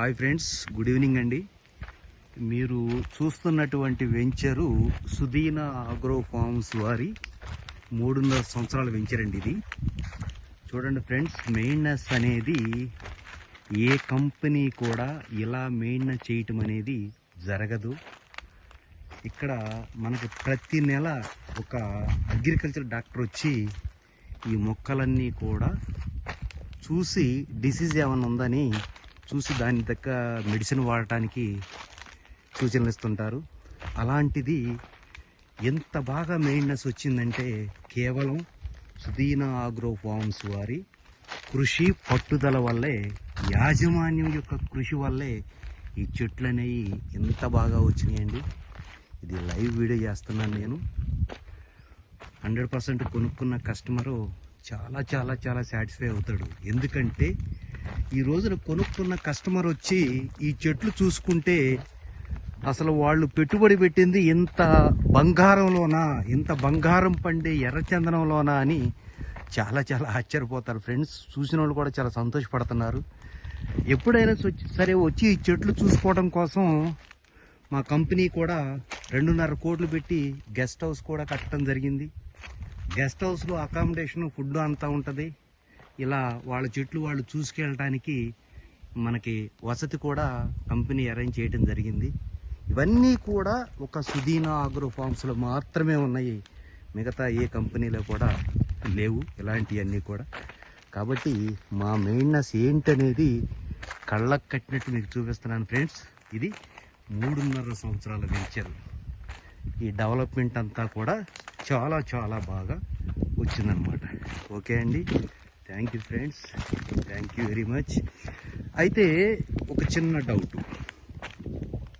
Hi friends good evening అండి. మీరు చూస్తున్నటువంటి వెంచరు సుదీన ఆగ్రో ఫార్మ్స్ వారి మూడున్నర సంవత్సరాల వెంచర్ అండి ఇది. చూడండి ఫ్రెండ్స్ మెయింటెనెన్స్ అనేది ఏ కంపెనీ కూడా ఇలా మెయింటెనెన్స్ చేయటం అనేది జరగదు. ఇక్కడ మనకు ప్రతి నెల ఒక అగ్రికల్చర్ డాక్టర్ వచ్చి ఈ మొక్కలన్నీ కూడా చూసి డిసీజ్ ఏమైనా ఉందని చూసి దాని తగ్గ మెడిసిన్ వాడటానికి సూచనలు ఇస్తుంటారు. అలాంటిది ఎంత బాగా మెయింటెనెన్స్ వచ్చిందంటే కేవలం సుదీనా ఆగ్రో ఫార్మ్స్ వారి కృషి పట్టుదల వల్లే యాజమాన్యం యొక్క కృషి వల్లే ఈ చెట్లు అనేవి ఎంత బాగా వచ్చినాయండి. ఇది లైవ్ వీడియో చేస్తున్నాను నేను. హండ్రెడ్ పర్సెంట్ కొనుక్కున్న కస్టమరు చాలా చాలా చాలా సాటిస్ఫై అవుతాడు. ఎందుకంటే ఈ రోజున కొనుక్కున్న కస్టమర్ వచ్చి ఈ చెట్లు చూసుకుంటే అసలు వాళ్ళు పెట్టుబడి పెట్టింది ఇంత బంగారంలోనా ఇంత బంగారం పండే ఎర్రచందనంలోనా అని చాలా చాలా ఆశ్చర్యపోతారు ఫ్రెండ్స్. చూసిన వాళ్ళు కూడా చాలా సంతోషపడుతున్నారు. ఎప్పుడైనా సరే వచ్చి ఈ చెట్లు చూసుకోవడం కోసం మా కంపెనీ కూడా రెండున్నర కోట్లు పెట్టి గెస్ట్ హౌస్ కూడా కట్టడం జరిగింది. గెస్ట్ హౌస్లో అకామిడేషన్ ఫుడ్ అంతా ఉంటుంది. ఇలా వాళ్ళ చెట్లు వాళ్ళు చూసుకెళ్ళటానికి మనకి వసతి కూడా కంపెనీ అరేంజ్ చేయడం జరిగింది. ఇవన్నీ కూడా ఒక సుదీనా ఆగ్రో ఫార్మ్స్లో మాత్రమే ఉన్నాయి. మిగతా ఏ కంపెనీలో కూడా లేవు. ఇలాంటివన్నీ కూడా. కాబట్టి మా మెయిన్నెస్ ఏంటనేది కళ్ళకు కట్టినట్టు మీకు చూపిస్తున్నాను ఫ్రెండ్స్. ఇది మూడున్నర సంవత్సరాల వెంచర్. ఈ డెవలప్మెంట్ అంతా కూడా చాలా చాలా బాగా వచ్చిందనమాట ఓకే అండి. Thank you friends thank you very much అయితే ఒక చిన్న డౌట్